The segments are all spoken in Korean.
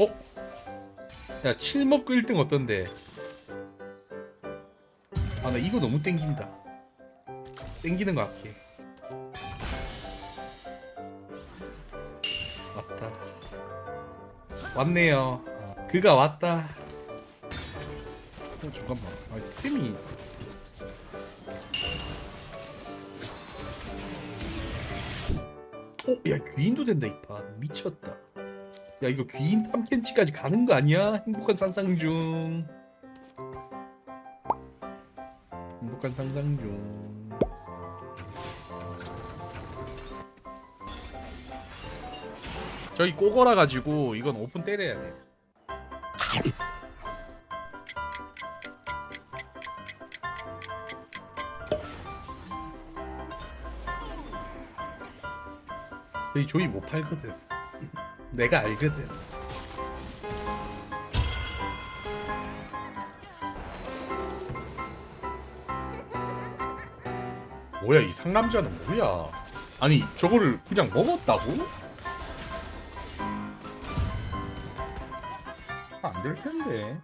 어? 야, 7 먹고 1등 어떤데? 아, 나 이거 너무 땡긴다. 땡기는 거 할게. 왔다. 왔네요. 아, 그가 왔다. 어, 잠깐만. 아, 템이. 어, 야, 귀인도 된다, 이 판. 미쳤다. 야 이거 귀인 탐켄치까지 가는 거 아니야? 행복한 상상 중. 행복한 상상 중. 저희 꼬거라 가지고 이건 오픈 때려야 돼. 저희 조이 못 팔거든. 내가 알거든. 뭐야 이 상남자는 뭐야? 아니 저거를 그냥 먹었다고? 안 될 텐데.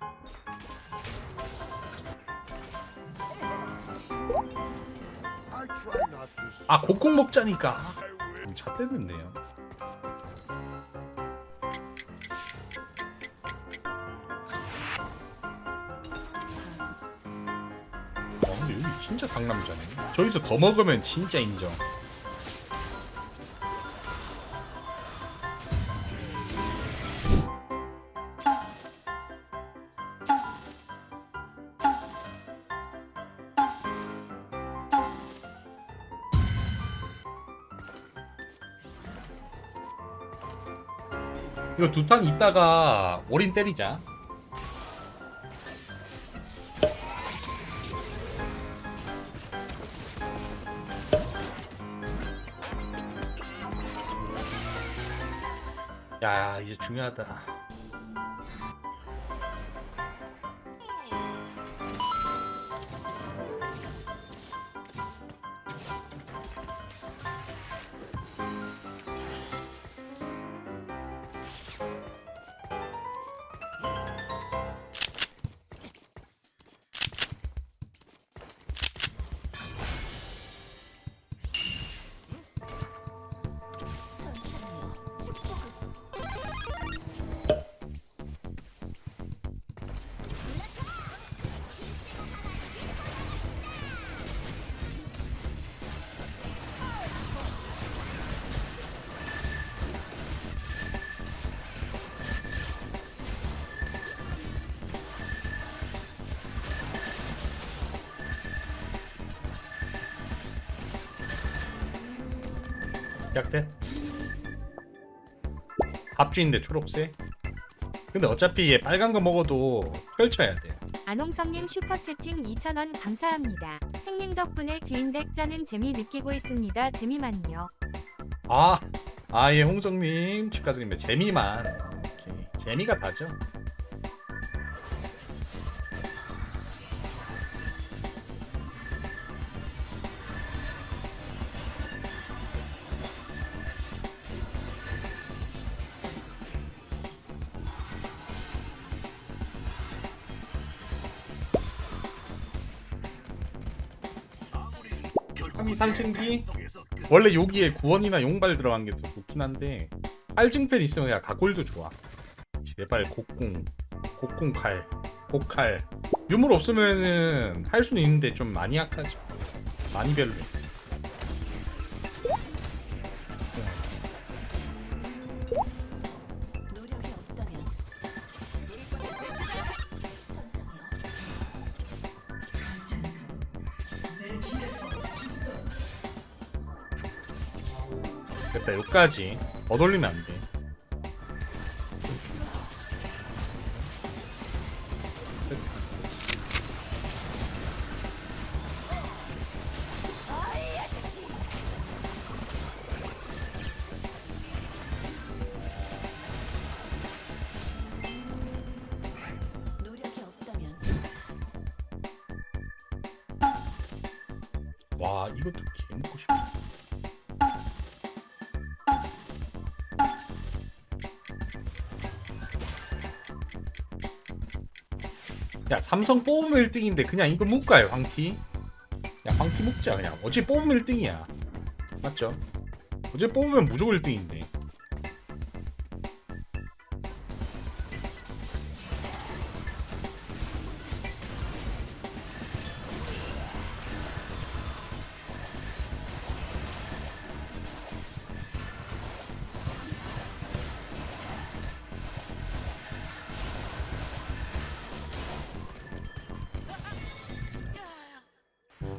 아 곡국 먹자니까. 차 뗐는데요. 진짜 상남자네. 저기서 더 먹으면 진짜 인정. 이거 두 탕 있다가 올인 때리자. 이제 중요하다. 약대. 밥주인데 초록색. 근데 어차피 얘 빨간 거 먹어도 펼쳐야 돼. 안홍성님 슈퍼채팅 2,000원 감사합니다. 행님 덕분에 귀인덱 짜는 재미 느끼고 있습니다. 재미만요. 아, 아예 홍성님 축하드립니다. 재미만. 오케이. 재미가 다죠. 삼이 상승기 원래 여기에 구원이나 용발 들어간 게 더 좋긴 한데 빨증팬 있으면 그냥 각골도 좋아. 제발 곡궁 곡궁 칼 곡칼. 유물 없으면은 할 수는 있는데 좀 많이 약하죠 많이 별로 됐다 여기까지. 더 돌리면 안돼. 와 이것도 개 먹고 싶다 야 삼성 뽑으면 1등인데 그냥 이거 묵가요 황티. 야 황티 묵자 그냥. 어차피 뽑으면 1등이야. 맞죠? 어차피 뽑으면 무조건 1등인데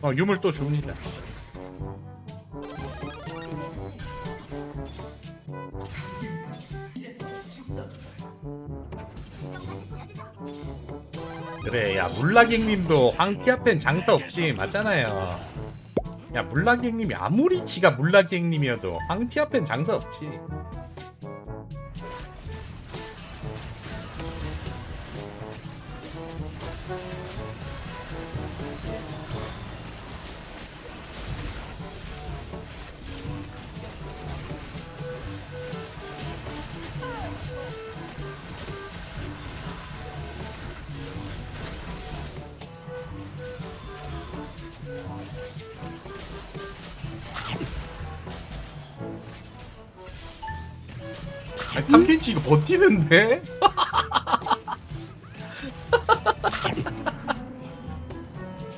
어 유물 또 줍니다. 그래 야 물라객님도 황티 앞엔 장사 없지. 맞잖아요. 야 물라객님이 아무리 지가 물라객님이어도 황티 앞엔 장사 없지 아니 탐켄치 이거 버티는데?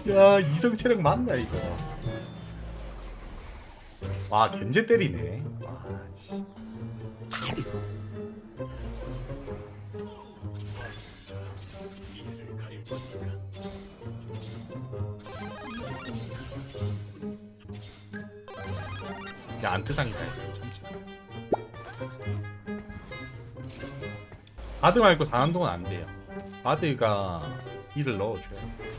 야 이성 체력 맞나 이거 와 견제 때리네 와 씨. 야 안트상이다 바드 말고 상한동은 안 돼요. 바드가 일을 넣어줘야 돼.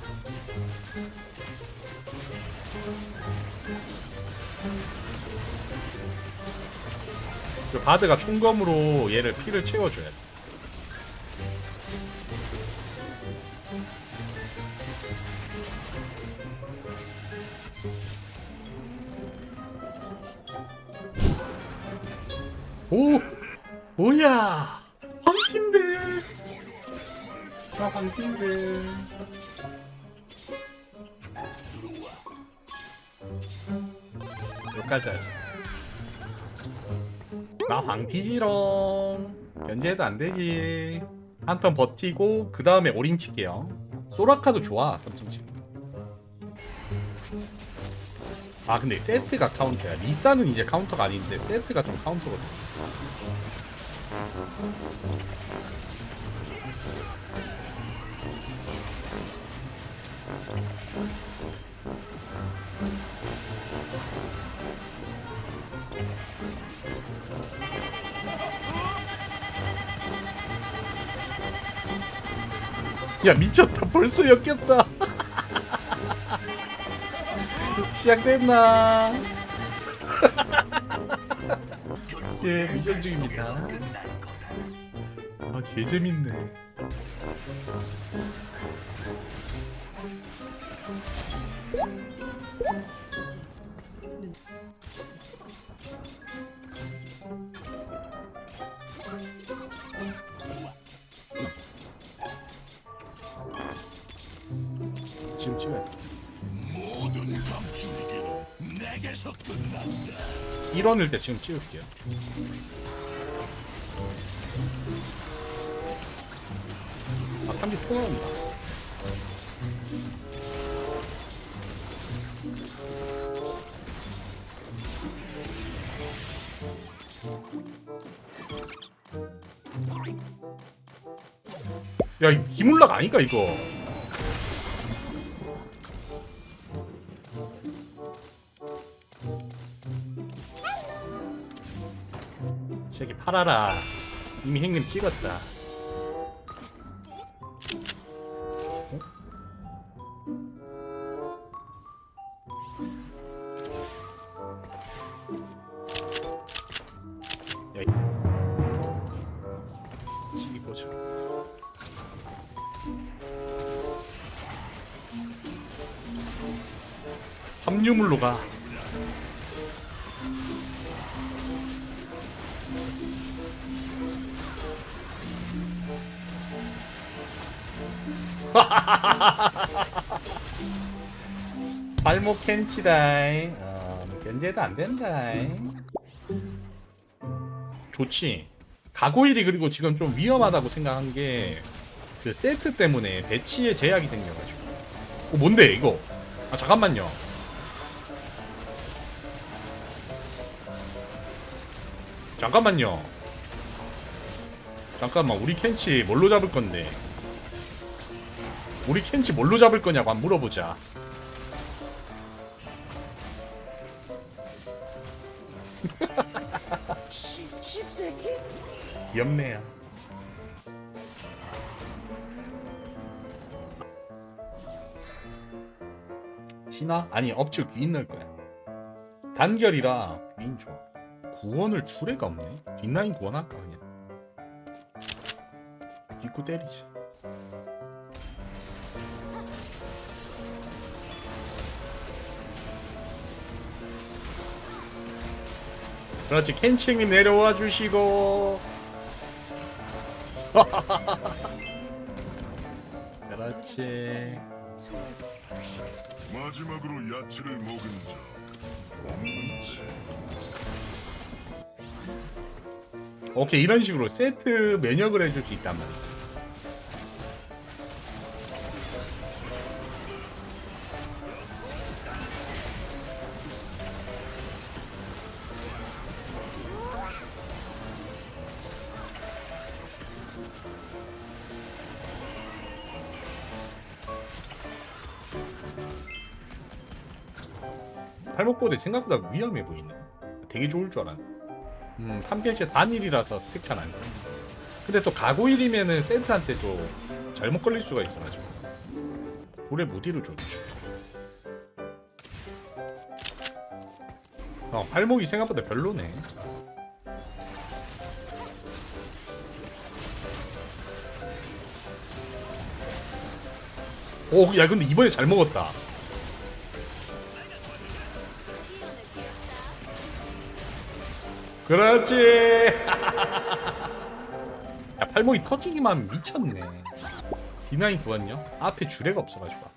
그 바드가 총검으로 얘를 피를 채워줘야 돼. 오! 뭐야! 나 황신데. 여기까지 하지. 나 황티지롱. 견제해도 안 되지. 한 턴 버티고, 그 다음에 오링 칠게요. 소라카도 좋아, 삼성식. 아, 근데 세트가 카운터야. 리사는 이제 카운터가 아닌데, 세트가 좀 카운터거든. 야 미쳤다. 벌써 역겹다. 시작됐나? 예 미션 중입니다. 아 개재밌네 지금 찍어야 돼. 1원일 때 지금 찍을게요. 아 탐지 또 나온다. 야, 이 기물락 아니까 이거. 팔아라. 이미 형님 찍었다. 삼유물로 가. 발목 캔치다이. 어, 견제도 안 된다. 좋지. 가고일이 그리고 지금 좀 위험하다고 생각한 게 그 세트 때문에 배치에 제약이 생겨가지고. 어, 뭔데 이거? 아 잠깐만요. 잠깐만요. 잠깐만 우리 켄치 뭘로 잡을 건데? 우리 켄치 뭘로 잡을 거냐고 한번 물어보자. 귀엽네요. 신화? 아니 업주 귀인 넣을 거야. 단결이라 귀인 좋아. 구원을 줄 애가 없네. 뒷라인 구원할까 그냥. 입구 때리지. 그렇지. 켄칭님 내려와 주시고. 그렇지. 마지막으로 야채를 먹은 자 오케이 이런 식으로 세트 면역을 해줄 수 있단 말이야 팔목보드 생각보다 위험해 보이네 되게 좋을 줄 알았네 음, 탐켄시 단일이라서 스택 잘안 써. 근데 또 가고일이면은 센트한테 또 잘못 걸릴 수가 있어가지고. 돌에 무디로 좋죠. 어, 팔목이 생각보다 별로네. 오, 야, 근데 이번에 잘 먹었다. 그렇지. 야 팔목이 터지기만 미쳤네. D9 구원요? 앞에 주례가 없어가지고.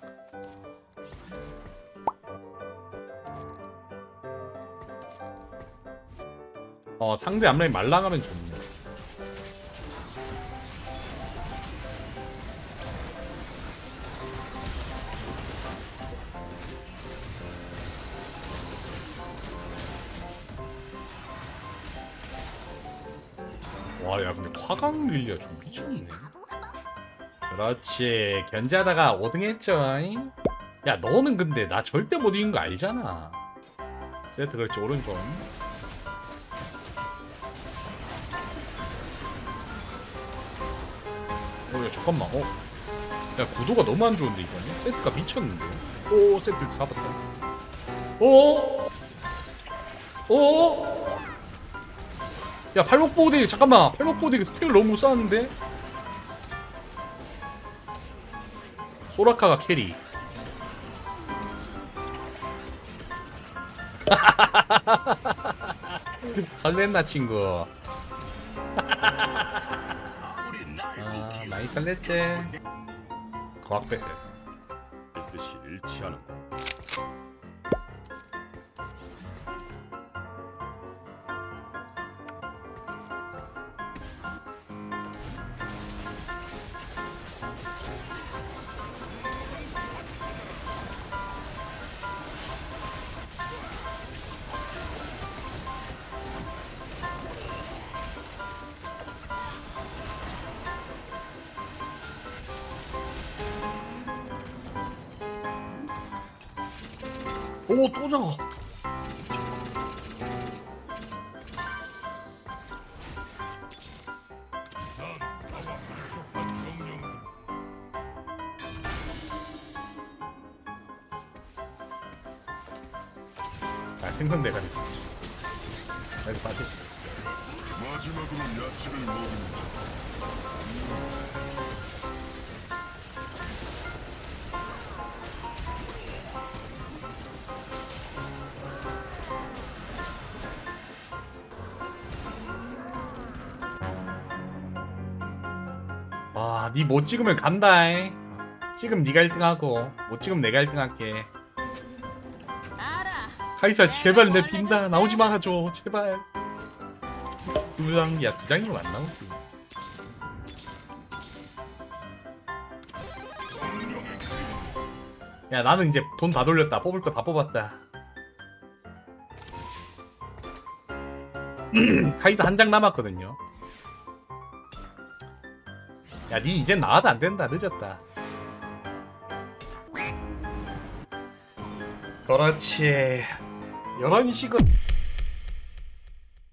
어 상대 앞라인 말랑하면 좋네. 와, 야, 근데 화강 릴리아 좀 미쳤네. 그렇지. 견제하다가 5등 했죠. 잉? 야, 너는 근데 나 절대 못 이긴 거 알잖아. 세트 그렇지, 오른손. 어, 야, 잠깐만. 어. 야, 구도가 너무 안 좋은데, 이거는? 세트가 미쳤는데. 오, 세트 잡았다. 오! 오! 야 팔목 보드 잠깐만. 팔목 보드 스택을 너무 못 쌓았는데? 소라카가 캐리. 설렜나 친구. 아 많이 설렜지 거학 뺏어 뜻이 일치하는 오 또 잡아. 아 생선 대가리 여기 빠지지 마지막으로 야채를 먹은 자 니 못 찍으면 간다잉. 찍으면 네가 1등하고 못 찍으면 내가 1등할게. 카이사 제발 내 빈다. 나오지 말아줘. 제발. 두 장이야. 두 장이면 안 나오지? 야 나는 이제 돈 다 돌렸다. 뽑을 거 다 뽑았다. 카이사 한 장 남았거든요 야 니 이젠 나와도 안 된다. 늦었다. 그렇지. 이런 식으로